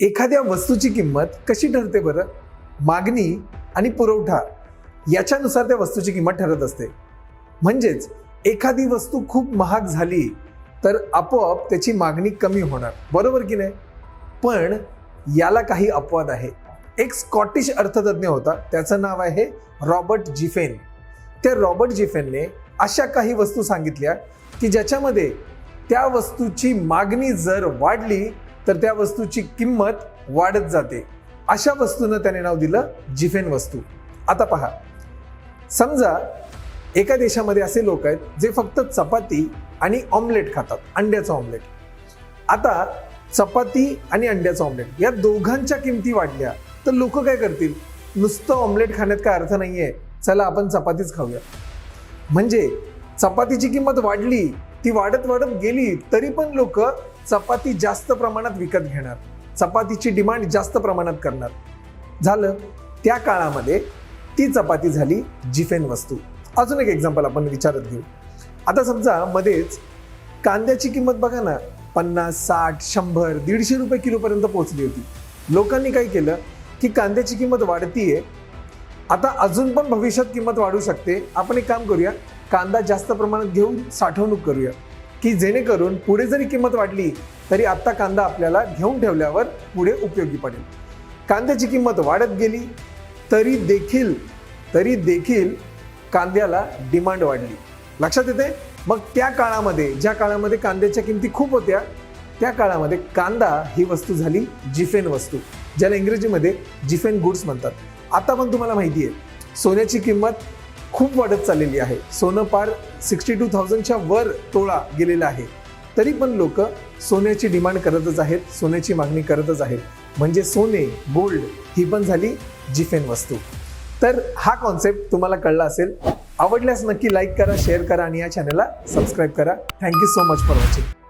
एखाद्या वस्तूची किंमत कशी ठरते बरं? मागणी आणि पुरवठा याच्यानुसार त्या वस्तूची किंमत ठरत असते. म्हणजेच एखादी वस्तू खूप महाग झाली तर आपोआप त्याची मागणी कमी होणार. बरोबर की नाही? पण याला काही अपवाद आहे. एक स्कॉटिश अर्थतज्ञ होता त्याचं नाव आहे रॉबर्ट जिफेन. त्या रॉबर्ट जिफेनने अशा काही वस्तू सांगितल्या की ज्याच्यामध्ये त्या वस्तूची मागणी जर वाढली तर त्या वस्तूची किंमत वाढत जाते. अशा वस्तूनं त्याने नाव दिलं जिफेन वस्तू. आता पहा. समजा एका देशामध्ये असे लोक आहेत जे फक्त चपाती आणि ऑमलेट खातात अंड्याचं ऑमलेट आता चपाती आणि अंड्याचं ऑमलेट या दोघांच्या किमती वाढल्या तर लोक काय करतील? नुसतं ऑमलेट खाण्यात काय अर्थ नाही आहे चला आपण चपातीच खाऊया. म्हणजे चपातीची किंमत वाढली ती वाढत वाढत गेली तरी पण लोक चपाती जास्त प्रमाणात विकत घेणार. चपातीची डिमांड जास्त प्रमाणात करणार. झालं. त्या काळामध्ये ती चपाती झाली जिफेन वस्तू. अजून एक एक्झाम्पल आपण विचारत घेऊ. आता समजा मध्येच कांद्याची किंमत बघा ना पन्नास साठ शंभर दीडशे रुपये किलोपर्यंत पोहोचली होती. लोकांनी काय केलं की कांद्याची किंमत वाढतीये. आता अजून पण भविष्यात किंमत वाढू शकते. आपण एक काम करूया. कांदा जास्त प्रमाणात घेऊन साठवणूक करूया. की जेणेकरून पुढे जरी किंमत वाढली तरी आत्ता कांदा आपल्याला घेऊन ठेवल्यावर पुढे उपयोगी पडेल. कांद्याची किंमत वाढत गेली तरी देखील तरी देखील कांद्याला डिमांड वाढली. लक्षात येते मग त्या काळामध्ये ज्या काळामध्ये कांद्याच्या किमती खूप होत्या त्या काळामध्ये कांदा ही वस्तू झाली जिफेन वस्तू ज्याला इंग्रजीमध्ये जिफेन गुड्स म्हणतात. आता पण तुम्हाला माहिती आहे सोन्याची किंमत खूप वाढत चाललेली आहे. सोनं पार सिक्स्टी टू थाउजंडच्या वर तोळा गेलेला आहे. तरी पण लोक सोन्याची डिमांड करतच आहेत सोन्याची मागणी करतच आहेत. म्हणजे सोने गोल्ड ही पण झाली जिफेन वस्तू. तर हा कॉन्सेप्ट तुम्हाला कळला असेल. आवडल्यास नक्की लाईक करा शेअर करा आणि या चॅनलला सबस्क्राईब करा. Thank you so much for watching